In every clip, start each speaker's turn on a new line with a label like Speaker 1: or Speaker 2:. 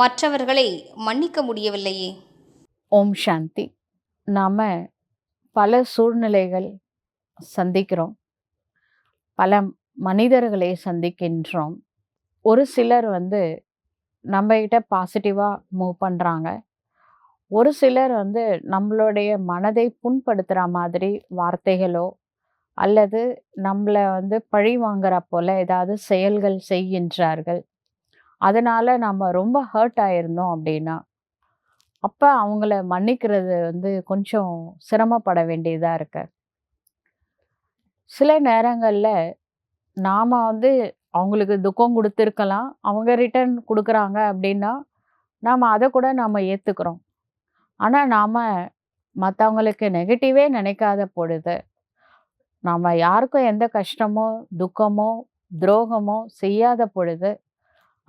Speaker 1: மற்றவர்களை மன்னிக்க முடியவில்லையே.
Speaker 2: ஓம் சாந்தி. நாம் பல சூழ்நிலைகள் சந்திக்கிறோம். பல மனிதர்களை சந்திக்கின்றோம். ஒரு சிலர் வந்து நம்மகிட்ட பாசிட்டிவாக மூவ் பண்ணுறாங்க ஒரு சிலர் வந்து நம்மளுடைய மனதை புண்படுத்துகிற மாதிரி வார்த்தைகளோ அல்லது நம்மளை வந்து பழி வாங்குற போல் ஏதாவது செயல்கள் செய்கின்றார்கள். அதனால் நம்ம ரொம்ப ஹர்ட் ஆயிருந்தோம் அப்படின்னா அப்போ அவங்கள மன்னிக்கிறது வந்து கொஞ்சம் சிரமப்பட வேண்டியதாக இருக்கு. சில நேரங்களில் நாம் வந்து அவங்களுக்கு துக்கம் கொடுத்துருக்கலாம் அவங்க ரிட்டர்ன் கொடுக்குறாங்க அப்படின்னா நாம் அதை கூட நாம் ஏற்றுக்கிறோம் ஆனால் நாம் மற்றவங்களுக்கு நெகட்டிவே நினைக்காத பொழுது நாம் யாருக்கும் எந்த கஷ்டமோ துக்கமோ துரோகமோ செய்யாத பொழுது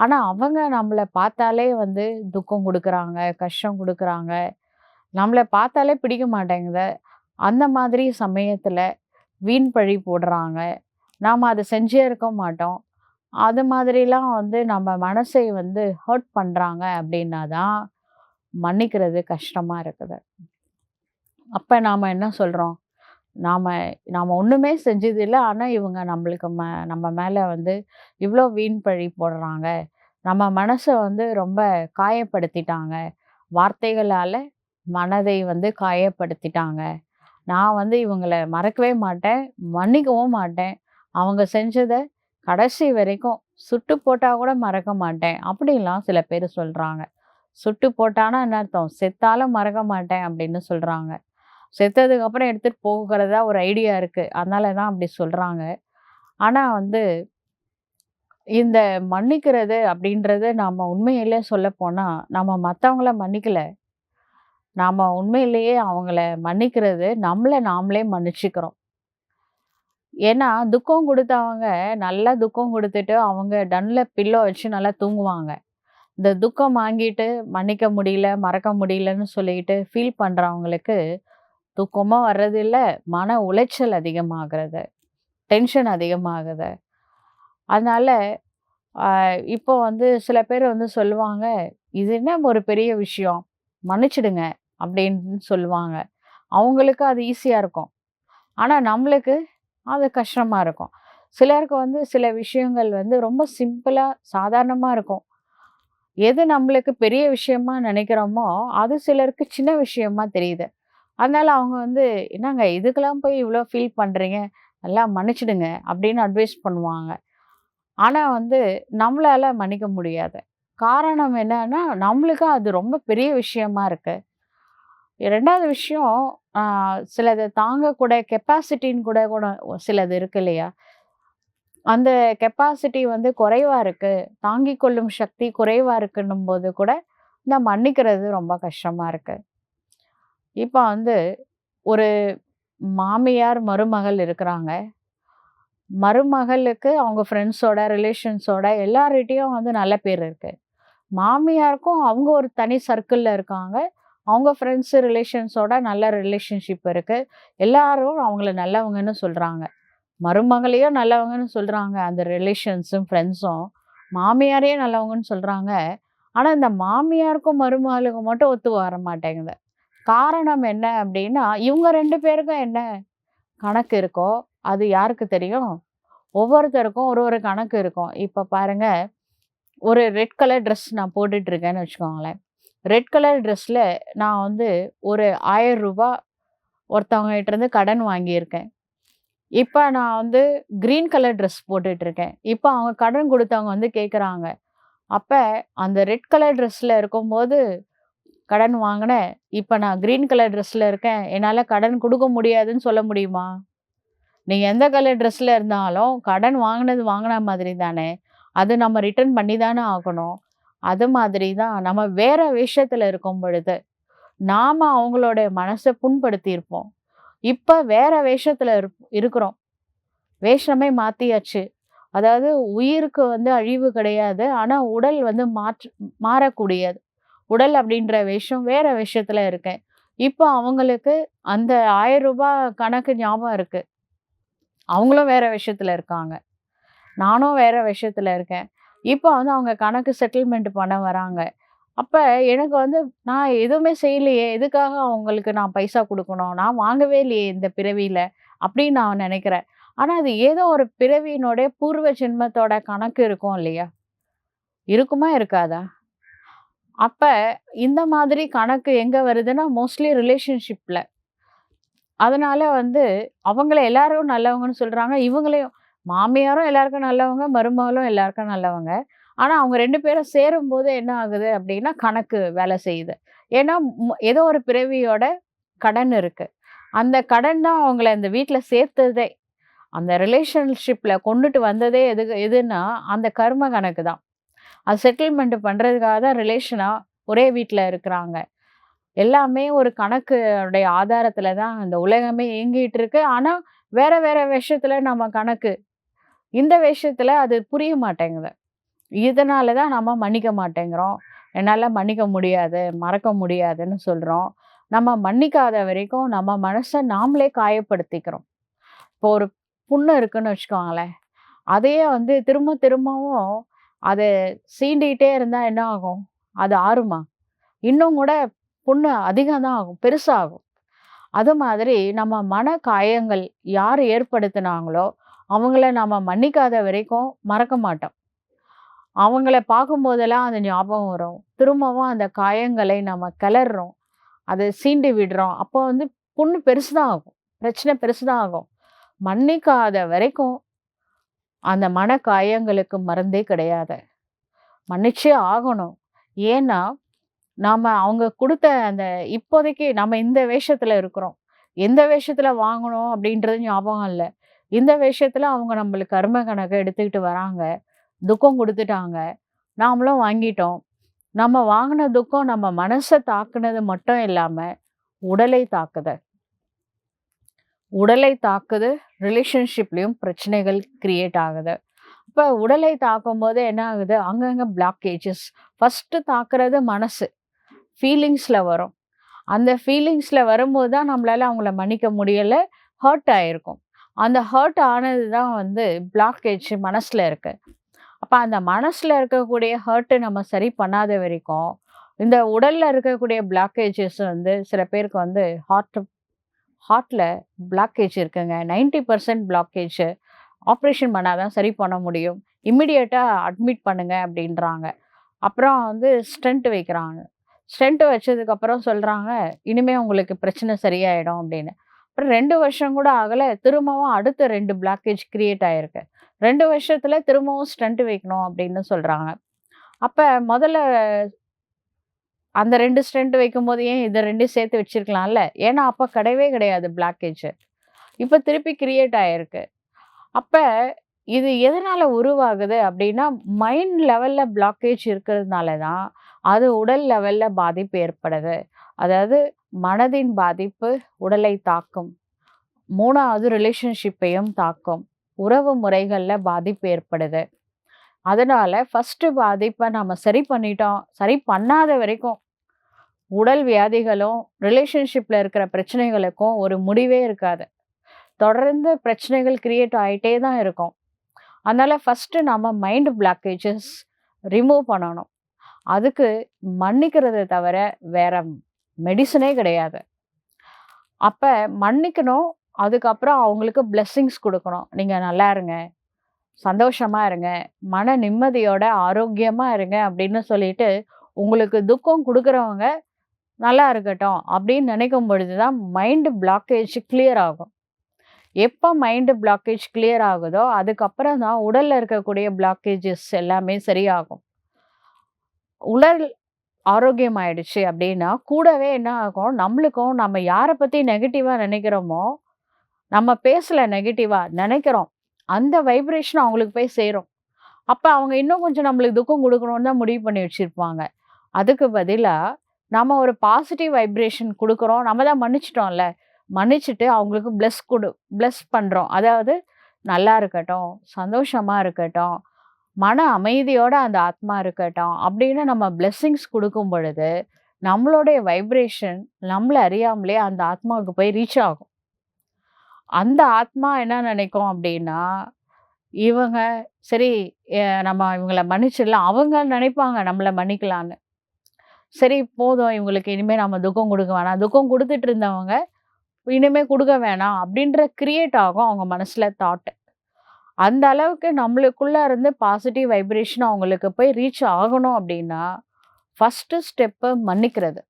Speaker 2: ஆனால் அவங்க நம்மளை பார்த்தாலே வந்து துக்கம் கொடுக்குறாங்க கஷ்டம் கொடுக்குறாங்க. நம்மளை பார்த்தாலே பிடிக்க மாட்டேங்குது. அந்த மாதிரி சமயத்தில் வீண் பழி போடுறாங்க. நாம் அதை செஞ்சே இருக்க மாட்டோம். அது மாதிரிலாம் வந்து நம்ம மனசை வந்து ஹர்ட் பண்ணுறாங்க அப்படின்னா தான் மன்னிக்கிறது கஷ்டமாக இருக்குது. அப்போ நாம் என்ன சொல்கிறோம் நாம் நாம் ஒன்றுமே செஞ்சதில்லை. ஆனால் இவங்க நம்மளுக்கு ம நம்ம மேலே வந்து இவ்வளோ வீண் பழி போடுறாங்க. நம்ம மனசை வந்து ரொம்ப காயப்படுத்திட்டாங்க. வார்த்தைகளால் மனதை வந்து காயப்படுத்திட்டாங்க. நான் வந்து இவங்களை மறக்கவே மாட்டேன். மன்னிக்கவும் மாட்டேன். அவங்க செஞ்சதை கடைசி வரைக்கும் சுட்டு போட்டால் கூட மறக்க மாட்டேன். அப்படின்லாம் சில பேர் சொல்கிறாங்க சுட்டு போட்டானா என்ன அர்த்தம்? செத்தாலும் மறக்க மாட்டேன் அப்படின்னு சொல்கிறாங்க செத்ததுக்கு அப்புறம் எடுத்துகிட்டு போகிறதா ஒரு ஐடியா இருக்குது அதனால தான் அப்படி சொல்கிறாங்க ஆனால் வந்து இந்த மன்னிக்கிறது அப்படின்றது நாம் உண்மையிலே சொல்லப்போனால் நம்ம மற்றவங்கள மன்னிக்கலை. நாம் உண்மையிலேயே அவங்கள மன்னிக்கிறது நம்மளை நாமளே மன்னிச்சுக்கிறோம். ஏன்னா துக்கம் கொடுத்தவங்க நல்லா துக்கம் கொடுத்துட்டு அவங்க டன்ல பில்லோ வச்சு நல்லா தூங்குவாங்க. இந்த துக்கம் வாங்கிட்டு மன்னிக்க முடியல மறக்க முடியலன்னு சொல்லிட்டு ஃபீல் பண்ணுறவங்களுக்கு தூக்கமாக வர்றதில்ல மன உளைச்சல் அதிகமாகிறது டென்ஷன் அதிகமாகுது. அதனால் இப்போ வந்து சில பேர் வந்து சொல்லுவாங்க இது என்ன ஒரு பெரிய விஷயம்? மன்னிச்சிடுங்க அப்படின்னு சொல்லுவாங்க. அவங்களுக்கு அது ஈஸியாக இருக்கும். ஆனால் நம்மளுக்கு அது கஷ்டமாக இருக்கும். சிலருக்கு வந்து சில விஷயங்கள் வந்து ரொம்ப சிம்பிளாக சாதாரணமாக இருக்கும். எது நம்மளுக்கு பெரிய விஷயமா நினைக்கிறோமோ அது சிலருக்கு சின்ன விஷயமா தெரியுது. அதனால அவங்க வந்து என்னங்க இதுக்கெல்லாம் போய் இவ்வளோ ஃபீல் பண்ணுறீங்க நல்லா மன்னிச்சிடுங்க அப்படின்னு அட்வைஸ் பண்ணுவாங்க. ஆனால் வந்து நம்மளால் மன்னிக்க முடியாது. காரணம் என்னன்னா நம்மளுக்கு அது ரொம்ப பெரிய விஷயமா இருக்குது ரெண்டாவது விஷயம் சிலது தாங்கக்கூட கெப்பாசிட்டின்னு கூட கூட சிலது இருக்கு இல்லையா? அந்த கெப்பாசிட்டி வந்து குறைவாக இருக்குது தாங்கிக் கொள்ளும் சக்தி குறைவாக இருக்குன்னும் போது கூட இந்த மன்னிக்கிறது ரொம்ப கஷ்டமாக இருக்குது இப்போ வந்து ஒரு மாமியார் மருமகள் இருக்கிறாங்க. மருமகளுக்கு அவங்க ஃப்ரெண்ட்ஸோட ரிலேஷன்ஸோட எல்லார்கிட்டையும் வந்து நல்ல பேர் இருக்குது மாமியாருக்கும் அவங்க ஒரு தனி சர்க்கிளில் இருக்காங்க. அவங்க ஃப்ரெண்ட்ஸு ரிலேஷன்ஸோட நல்ல ரிலேஷன்ஷிப் இருக்குது எல்லாரும் அவங்கள நல்லவங்கன்னு சொல்கிறாங்க மருமகளையும் நல்லவங்கன்னு சொல்கிறாங்க அந்த ரிலேஷன்ஸும் ஃப்ரெண்ட்ஸும் மாமியாரையும் நல்லவங்கன்னு சொல்கிறாங்க ஆனால் இந்த மாமியாருக்கும் மருமகளுக்கும் மட்டும் ஒத்து வர மாட்டேங்குது. காரணம் என்ன அப்படின்னா இவங்க ரெண்டு பேருக்கும் என்ன கணக்கு இருக்கோ அது யாருக்கு தெரியும்? ஒவ்வொருத்தருக்கும் ஒரு ஒரு கணக்கு இருக்கும். இப்போ பாருங்க ஒரு ரெட் கலர் ட்ரெஸ் நான் போட்டுட்டு இருக்கேன்னு வச்சுக்கோங்களேன் ரெட் கலர் ட்ரெஸ்ஸில் நான் வந்து ஒரு ஆயிரம் ரூபா ஒருத்தவங்ககிட்டருந்து கடன் வாங்கியிருக்கேன். இப்போ நான் வந்து க்ரீன் கலர் ட்ரெஸ் போட்டுட்ருக்கேன். இப்போ அவங்க கடன் கொடுத்தவங்க வந்து கேட்குறாங்க அப்போ அந்த ரெட் கலர் ட்ரெஸ்ஸில் இருக்கும்போது கடன் வாங்கினேன் இப்போ நான் க்ரீன் கலர் ட்ரெஸ்ஸில் இருக்கேன். என்னால் கடன் கொடுக்க முடியாதுன்னு சொல்ல முடியுமா? நீங்கள் எந்த கலர் ட்ரெஸ்ஸில் இருந்தாலும் கடன் வாங்கினது வாங்கின மாதிரி தானே. அது நம்ம ரிட்டர்ன் பண்ணி தானே ஆகணும். அது மாதிரி தான் நம்ம வேறு விஷயத்தில் இருக்கும் பொழுது நாம் அவங்களோட மனசை புண்படுத்தியிருப்போம். இப்போ வேறு வேஷத்தில் இருக்கிறோம். வேஷமே மாற்றியாச்சு அதாவது உயிருக்கு வந்து அழிவு கிடையாது. ஆனால் உடல் வந்து மாற்று மாறக்கூடியது. உடல் அப்படின்ற விஷயம் வேற விஷயத்துல இருக்கேன் இப்போ அவங்களுக்கு அந்த ஆயிரம் ரூபாய் கணக்கு ஞாபகம் இருக்கு அவங்களும் வேற விஷயத்துல இருக்காங்க நானும் வேற விஷயத்துல இருக்கேன் இப்போ வந்து அவங்க கணக்கு செட்டில்மெண்ட் பண்ண வராங்க அப்ப எனக்கு வந்து நான் எதுவுமே செய்யலையே! எதுக்காக அவங்களுக்கு நான் பைசா கொடுக்கணும் நான் வாங்கவே இல்லையே இந்த பிறவியில. அப்படின்னு நான் நினைக்கிறேன் ஆனா அது ஏதோ ஒரு பிறவியினுடைய பூர்வ ஜென்மத்தோட கணக்கு இருக்கும் இல்லையா? இருக்குமா? இருக்காதா? அப்போ இந்த மாதிரி கணக்கு எங்கே வருதுன்னா, மோஸ்ட்லி ரிலேஷன்ஷிப்பில் அதனால் வந்து அவங்கள எல்லாரும் நல்லவங்கன்னு சொல்கிறாங்க இவங்களையும் மாமியாரும் எல்லாருக்கும் நல்லவங்க, மருமகளும் எல்லாருக்கும் நல்லவங்க. ஆனால் அவங்க ரெண்டு பேரும் சேரும்போது என்ன ஆகுது அப்படின்னா, கணக்கு வேலை செய்யுது. ஏன்னா ஏதோ ஒரு பிறவியோட கடன் இருக்குது அந்த கடன் தான் அவங்கள இந்த வீட்டில் சேர்த்ததே. அந்த ரிலேஷன்ஷிப்பில் கொண்டுட்டு வந்ததே எது எதுன்னா, அந்த கர்ம கணக்கு தான். அது செட்டில்மெண்ட் பண்ணுறதுக்காக தான் ரிலேஷனாக ஒரே வீட்டில் இருக்கிறாங்க. எல்லாமே ஒரு கணக்குடைய ஆதாரத்தில் தான் அந்த உலகமே இயங்கிட்டு இருக்கு. ஆனால் வேற வேற விஷயத்தில் நம்ம கணக்கு. இந்த விஷயத்தில் அது புரிய மாட்டேங்குது. இதனால தான் நம்ம மன்னிக்க மாட்டேங்கிறோம். என்னால் மன்னிக்க முடியாது, மறக்க முடியாதுன்னு சொல்கிறோம் நம்ம மன்னிக்காத வரைக்கும் நம்ம மனசை நாமளே காயப்படுத்திக்கிறோம். இப்போ ஒரு புண்ணு இருக்குன்னு வச்சுக்கோங்களேன். அதையே வந்து திரும்ப திரும்பவும் அதை சீண்டிகிட்டே இருந்தால் என்ன ஆகும்? அது ஆறுமா? இன்னும் கூட புண்ணு அதிகம் தான் ஆகும். பெருசாகும். அது மாதிரி நம்ம மன காயங்கள் யார் ஏற்படுத்துனாங்களோ, அவங்கள நம்ம மன்னிக்காத வரைக்கும் மறக்க மாட்டோம். அவங்கள பார்க்கும்போதெல்லாம் அது ஞாபகம் வரும். திரும்பவும் அந்த காயங்களை நம்ம கிளறுறோம். அதை சீண்டி விடுறோம். அப்போ வந்து புண்ணு பெருசு தான் ஆகும். பிரச்சனை பெருசு தான் ஆகும். மன்னிக்காத வரைக்கும் அந்த மன காயங்களுக்கு மருந்தே கிடையாது. மன்னிச்சே ஆகணும். ஏன்னா, நாம் அவங்க கொடுத்த அந்த இப்போதைக்கு நம்ம இந்த வேஷத்தில் இருக்கிறோம். எந்த வேஷத்தில் வாங்கணும் அப்படின்றது ஞாபகம் இல்லை இந்த விஷயத்தில் அவங்க நம்மளுக்கு கர்ம கணக்கை எடுத்துக்கிட்டு வராங்க. துக்கம் கொடுத்துட்டாங்க நாமளும் வாங்கிட்டோம். நம்ம வாங்கின துக்கம் நம்ம மனசை தாக்குனது மட்டும் இல்லாமல் உடலை தாக்குது. உடலை தாக்குது. ரிலேஷன்ஷிப்லேயும் பிரச்சனைகள் க்ரியேட் ஆகுது. இப்போ உடலை தாக்கும்போது என்ன ஆகுது? அங்கங்கே பிளாக்கேஜஸ். ஃபஸ்ட்டு தாக்குறது மனசு. ஃபீலிங்ஸில் வரும். அந்த ஃபீலிங்ஸில் வரும்போது தான் நம்மளால் அவங்கள மன்னிக்க முடியல. ஹர்ட் ஆகிருக்கும் அந்த ஹர்ட் ஆனது தான் வந்து பிளாக்கேஜ் மனசில் இருக்குது அப்போ அந்த மனசில் இருக்கக்கூடிய ஹர்ட்டை நம்ம சரி பண்ணாத வரைக்கும், இந்த உடலில் இருக்கக்கூடிய பிளாக்கேஜஸ் வந்து சில பேருக்கு வந்து ஹார்ட் ஹார்ட்டில் பிளாக்கேஜ் இருக்குங்க. 90% பிளாக்கேஜ். ஆப்ரேஷன் பண்ணால் தான் சரி பண்ண முடியும். இம்மிடியேட்டாக அட்மிட் பண்ணுங்க அப்படின்றாங்க. அப்புறம் வந்து ஸ்டென்ட் வைக்கிறாங்க. ஸ்டென்ட் வச்சதுக்கப்புறம் சொல்கிறாங்க இனிமேல் உங்களுக்கு பிரச்சனை சரியாயிடும் அப்படின்னு. அப்புறம் ரெண்டு வருஷம் கூட ஆகலை திரும்பவும் அடுத்த ரெண்டு பிளாக்கேஜ் கிரியேட் ஆகிருக்கு ரெண்டு வருஷத்தில் திரும்பவும் ஸ்டென்ட் வைக்கணும் அப்படின்னு சொல்கிறாங்க அப்போ முதல்ல அந்த 2 ஸ்டென்ட் வைக்கும்போது ஏன் இத 2யும் சேர்த்து வச்சிருக்கலாம்ல? ஏன்னா அப்போ கிடையவே கிடையாது பிளாக்கேஜ். இப்போ திருப்பி கிரியேட் ஆகிருக்கு அப்போ இது எதனால் உருவாகுது அப்படின்னா, மைண்ட் லெவலில் பிளாக்கேஜ் இருக்கிறதுனால தான், அது உடல் லெவலில் பாதிப்பு ஏற்படுது. அதாவது மனதின் பாதிப்பு உடலை தாக்கும். மூணாவது ரிலேஷன்ஷிப்பையும் தாக்கும். உறவு முறைகளில் பாதிப்பு ஏற்படுது. அதனால் ஃபஸ்ட்டு பாதிப்பை நம்ம சரி பண்ணிட்டோம். சரி பண்ணாத வரைக்கும், உடல் வியாதிகளும், ரிலேஷன்ஷிப்பில் இருக்கிற பிரச்சனைகளுக்கும் ஒரு முடிவே இருக்காது. தொடர்ந்து பிரச்சனைகள் கிரியேட் ஆகிட்டே தான் இருக்கும். அதனால் ஃபஸ்ட்டு நம்ம மைண்ட் பிளாக்கேஜஸ் ரிமூவ் பண்ணணும். அதுக்கு மன்னிக்கிறத தவிர வேற மெடிசனே கிடையாது. அப்போ மன்னிக்கணும். அதுக்கப்புறம் அவங்களுக்கு பிளெஸ்ஸிங்ஸ் கொடுக்கணும் நீங்கள் நல்லா இருங்க. சந்தோஷமாக இருங்க. மன நிம்மதியோட ஆரோக்கியமாக இருங்க அப்படின்னு சொல்லிட்டு, உங்களுக்கு துக்கம் கொடுக்குறவங்க நல்லா இருக்கட்டும் அப்படின்னு நினைக்கும் பொழுது தான் மைண்டு பிளாக்கேஜ் கிளியர் ஆகும். எப்போ மைண்டு பிளாக்கேஜ் கிளியர் ஆகுதோ, அதுக்கப்புறம் தான் உடலில் இருக்கக்கூடிய பிளாக்கேஜஸ் எல்லாமே சரியாகும். உடல் ஆரோக்கியம் ஆயிடுச்சு அப்படின்னா, கூடவே என்ன ஆகும், நம்மளுக்கும் நம்ம யாரை பற்றி நெகட்டிவாக நினைக்கிறோமோ, நம்ம பேசல நெகட்டிவாக நினைக்கிறோம். அந்த வைப்ரேஷன் அவங்களுக்கு போய் சேரும். அப்போ அவங்க இன்னும் கொஞ்சம் நம்மளுக்கு துக்கம் கொடுக்கணும்னு தான் முடிவு பண்ணி வச்சுருப்பாங்க அதுக்கு பதிலாக நம்ம ஒரு பாசிட்டிவ் வைப்ரேஷன் கொடுக்குறோம் நம்ம தான் மன்னிச்சிட்டோம்ல மன்னிச்சுட்டு அவங்களுக்கு ப்ளெஸ் கொடு ப்ளெஸ் பண்ணுறோம் அதாவது நல்லா இருக்கட்டும், சந்தோஷமாக இருக்கட்டும், மன அமைதியோட அந்த ஆத்மா இருக்கட்டும் அப்படின்னு நம்ம பிளெஸ்ஸிங்ஸ் கொடுக்கும் பொழுது, நம்மளுடைய வைப்ரேஷன் நம்மளை அறியாமலே அந்த ஆத்மாவுக்கு போய் ரீச் ஆகும். அந்த ஆத்மா என்ன நினைக்கும் அப்படின்னா, இவங்க சரி நம்ம இவங்களை மன்னிச்சிடலாம். அவங்க நினைப்பாங்க நம்மளை மன்னிக்கலான்னு. சரி போதும் இவங்களுக்கு இனிமேல் நம்ம துக்கம் கொடுக்க வேணாம். துக்கம் கொடுத்துட்டு இருந்தவங்க, இனிமேல் கொடுக்க வேணாம் அப்படின்ற கிரியேட் ஆகும் அவங்க மனசில் தாட். அந்த அளவுக்கு நம்மளுக்குள்ளே இருந்து பாசிட்டிவ் வைப்ரேஷன் அவங்களுக்கு போய் ரீச் ஆகணும் அப்படின்னா, ஃபஸ்ட்டு ஸ்டெப்பு மன்னிக்கிறது.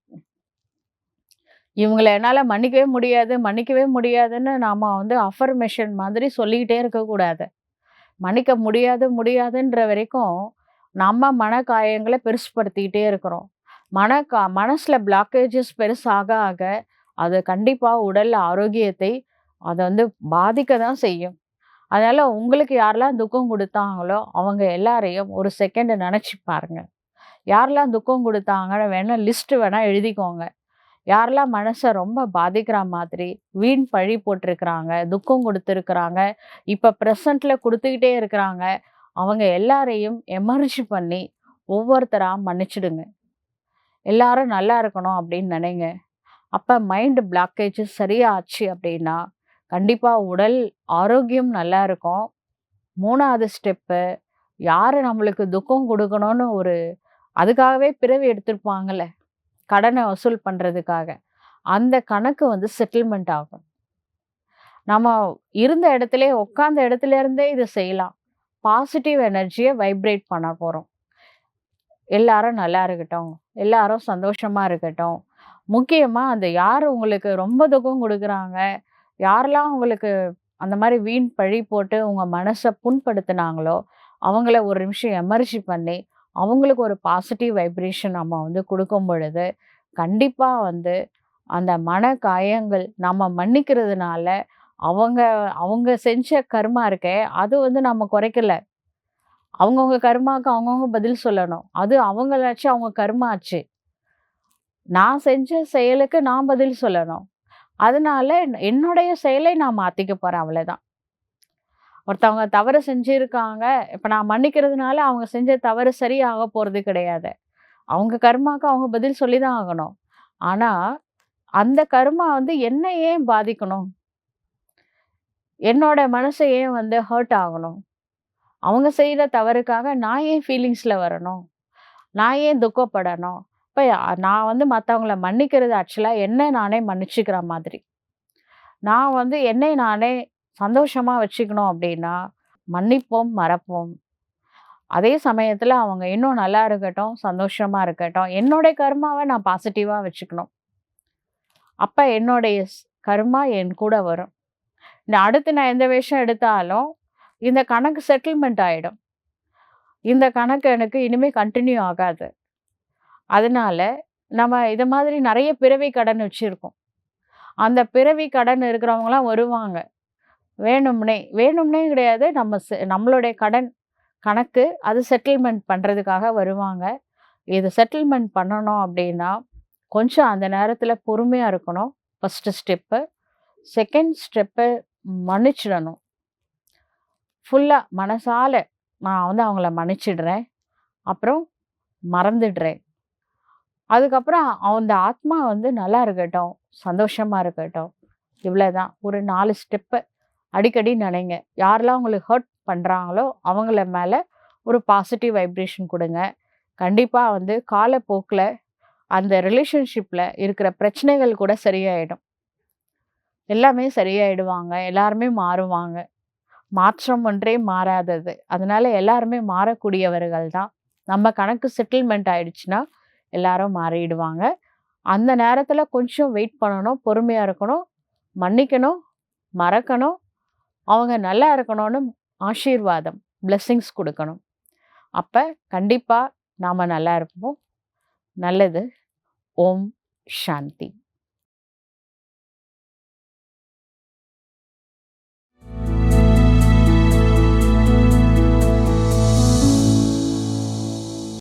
Speaker 2: இவங்கள என்னால் மன்னிக்கவே முடியாது, மன்னிக்கவே முடியாதுன்னு நாம் வந்து அஃபர்மேஷன் மாதிரி சொல்லிக்கிட்டே இருக்கக்கூடாது. மன்னிக்க முடியாது, முடியாதுன்ற வரைக்கும், நம்ம மன காயங்களை பெருசுப்படுத்திக்கிட்டே இருக்கிறோம். மனக்கா மனசில் பிளாக்கேஜஸ் பெருசாக ஆக, அது கண்டிப்பாக உடல் ஆரோக்கியத்தை அதை வந்து பாதிக்க தான் செய்யும். அதனால் உங்களுக்கு யாரெல்லாம் துக்கம் கொடுத்தாங்களோ அவங்க எல்லாரையும் ஒரு செகண்ட் நினச்சி பாருங்க. யாரெல்லாம் துக்கம் கொடுத்தாங்கன்னு வேணால் லிஸ்ட் வேணால் எழுதிக்கோங்க. யாரெல்லாம் மனசை ரொம்ப பாதிக்கிற மாதிரி வீண் பழி போட்டிருக்கிறாங்க துக்கம் கொடுத்துருக்குறாங்க இப்போ ப்ரெசண்ட்டில் கொடுத்துக்கிட்டே இருக்கிறாங்க. அவங்க எல்லாரையும் எமர்ஜி பண்ணி ஒவ்வொருத்தராக மன்னிச்சிடுங்க எல்லாரும் நல்லா இருக்கணும் அப்படின்னு நினைங்க அப்போ மைண்டு பிளாக்கேஜ் சரியாச்சு அப்படின்னா, கண்டிப்பாக உடல் ஆரோக்கியம் நல்லா இருக்கும். மூணாவது ஸ்டெப்பு யார் நம்மளுக்கு துக்கம் கொடுக்கணும்னு ஒரு அதுக்காகவே பிறவி எடுத்திருப்பாங்கல்ல. கடனை வசூல் பண்ணுறதுக்காக அந்த கணக்கு வந்து செட்டில்மெண்ட் ஆகும். நம்ம இருந்த இடத்திலேயே உட்காந்த இடத்துல இருந்தே செய்யலாம். பாசிட்டிவ் எனர்ஜியை வைப்ரேட் பண்ண போகிறோம் எல்லாரும் நல்லா இருக்கட்டும். எல்லாரும் சந்தோஷமாக இருக்கட்டும். முக்கியமாக அந்த யார் உங்களுக்கு ரொம்ப துக்கம் கொடுக்குறாங்க யாரெல்லாம் உங்களுக்கு அந்த மாதிரி வீண் பழி போட்டு உங்கள் மனசை புண்படுத்துனாங்களோ, அவங்கள ஒரு நிமிஷம் எமர்ஜி பண்ணி, அவங்களுக்கு ஒரு பாசிட்டிவ் வைப்ரேஷன் நம்ம வந்து கொடுக்கும் பொழுது, கண்டிப்பாக வந்து அந்த மன காயங்கள் நம்ம மன்னிக்கிறதுனால, அவங்க அவங்க செஞ்ச கர்மா இருக்கே, அது வந்து நம்ம குறைக்கல. அவங்கவுங்க கருமாவுக்கு அவங்கவுங்க பதில் சொல்லணும். அது அவங்களாச்சு அவங்க கர்மாச்சு நான் செஞ்ச செயலுக்கு நான் பதில் சொல்லணும். அதனால என்னுடைய செயலை நான் மாற்றிக்க போகிறேன் அவ்வளோதான் ஒருத்தவங்க தவறு செஞ்சுருக்காங்க இப்போ நான் மன்னிக்கிறதுனால அவங்க செஞ்ச தவறு சரியாக போகிறது கிடையாது. அவங்க கர்மாவுக்கு அவங்க பதில் சொல்லி தான் ஆகணும். ஆனால் அந்த கர்மா வந்து என்ன ஏன் பாதிக்கணும்? என்னோட மனசை ஏன் வந்து ஹர்ட் ஆகணும்? அவங்க செய்கிற தவறுக்காக நான் ஏன் ஃபீலிங்ஸில் வரணும்? நான் ஏன் துக்கப்படணும்? இப்போ நான் வந்து மற்றவங்கள மன்னிக்கிறது ஆக்சுவலாக என்னை நானே மன்னிச்சுக்கிற மாதிரி. நான் வந்து என்னை நானே சந்தோஷமாக வச்சுக்கணும் அப்படின்னா, மன்னிப்போம், மறப்போம். அதே சமயத்தில் அவங்க இன்னும் நல்லா இருக்கட்டும், சந்தோஷமாக இருக்கட்டும். என்னுடைய கர்மாவை நான் பாசிட்டிவாக வச்சுக்கணும். அப்போ என்னுடைய கர்மா என் கூட வரும். இந்த அடுத்து நான் எந்த வேஷம் எடுத்தாலும், இந்த கணக்கு செட்டில்மெண்ட் ஆகிடும் இந்த கணக்கு எனக்கு இனிமேல் கண்டினியூ ஆகாது. அதனால் நம்ம இது மாதிரி நிறைய பிறவி கடன் வச்சுருக்கோம் அந்த பிறவி கடன் இருக்கிறவங்களாம் வருவாங்க. வேணும்னே வேணும்னே கிடையாது. நம்ம செ நம்மளுடைய கடன் கணக்கு அது செட்டில்மெண்ட் பண்ணுறதுக்காக வருவாங்க. இது செட்டில்மெண்ட் பண்ணணும் அப்படின்னா, கொஞ்சம் அந்த நேரத்தில் பொறுமையாக இருக்கணும். First step. செகண்ட் ஸ்டெப்பை மன்னிச்சிடணும். ஃபுல்லாக மனசால் நான் வந்து அவங்கள மன்னிச்சிடுறேன். அப்புறம் மறந்துடுறேன். அதுக்கப்புறம் அந்த ஆத்மா வந்து நல்லா இருக்கட்டும், சந்தோஷமாக இருக்கட்டும். இவ்வளதான். ஒரு நாலு ஸ்டெப்பை அடிக்கடி நினைங்க யாரெல்லாம் உங்களுக்கு ஹர்ட் பண்ணுறாங்களோ அவங்கள மேலே ஒரு பாசிட்டிவ் வைப்ரேஷன் கொடுங்க கண்டிப்பாக வந்து காலப்போக்கில் அந்த ரிலேஷன்ஷிப்பில் இருக்கிற பிரச்சனைகள் கூட சரியாயிடும். எல்லாமே சரியாயிடுவாங்க. எல்லாருமே மாறுவாங்க. மாற்றம் ஒன்றே மாறாதது. அதனால எல்லாருமே மாறக்கூடியவர்கள் தான். நம்ம கணக்கு செட்டில்மெண்ட் ஆயிடுச்சுன்னா, எல்லாரும் மாறிடுவாங்க. அந்த நேரத்தில் கொஞ்சம் வெயிட் பண்ணணும். பொறுமையாக இருக்கணும். மன்னிக்கணும். மறக்கணும். அவங்க நல்லா இருக்கணும்னு ஆசீர்வாதம், பிளெஸ்ஸிங்ஸ் கொடுக்கணும் அப்போ கண்டிப்பாக நாம் நல்லா இருப்போம். நல்லது. ஓம் சாந்தி.